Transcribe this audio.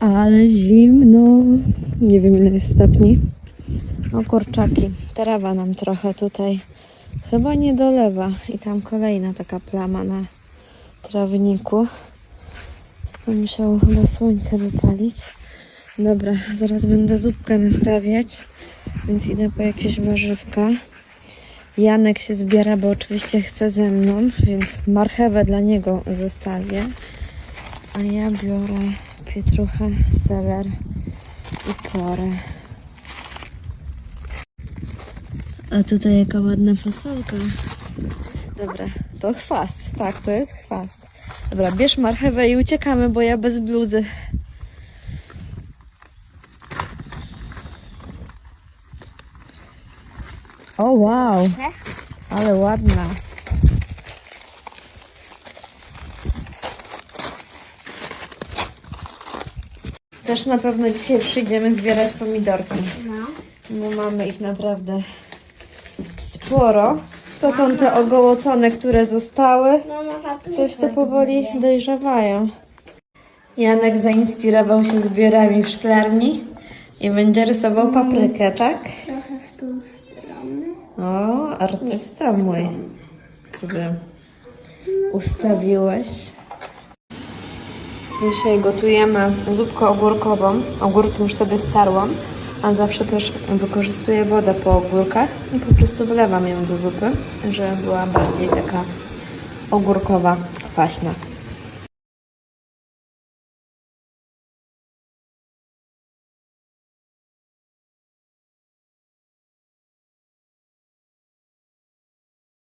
Ale zimno. Nie wiem ile jest stopni. O kurczaki. Trawa nam trochę tutaj chyba nie dolewa. I tam kolejna taka plama na trawniku. To musiało chyba słońce wypalić. Dobra, zaraz będę zupkę nastawiać, więc idę po jakieś warzywka. Janek się zbiera, bo oczywiście chce ze mną, więc marchewę dla niego zostawię. A ja biorę pietruchę, seler i porę. A tutaj jaka ładna fasolka. Dobra, to chwast. Tak, to jest chwast. Dobra, bierz marchewę i uciekamy, bo ja bez bluzy. O wow, ale ładna. Też na pewno dzisiaj przyjdziemy zbierać pomidorki. No. Bo mamy ich naprawdę sporo. To są te ogołocone, które zostały. Mama, paprykę Coś to powoli dojrzewają. Janek zainspirował się zbiorami w szklarni i będzie rysował paprykę, tak? Trochę w tą stronę. O, artysta mój. Który ustawiłeś. Dzisiaj gotujemy zupkę ogórkową. Ogórki już sobie starłam, a zawsze też wykorzystuję wodę po ogórkach i po prostu wlewam ją do zupy, żeby była bardziej taka ogórkowa, kwaśna.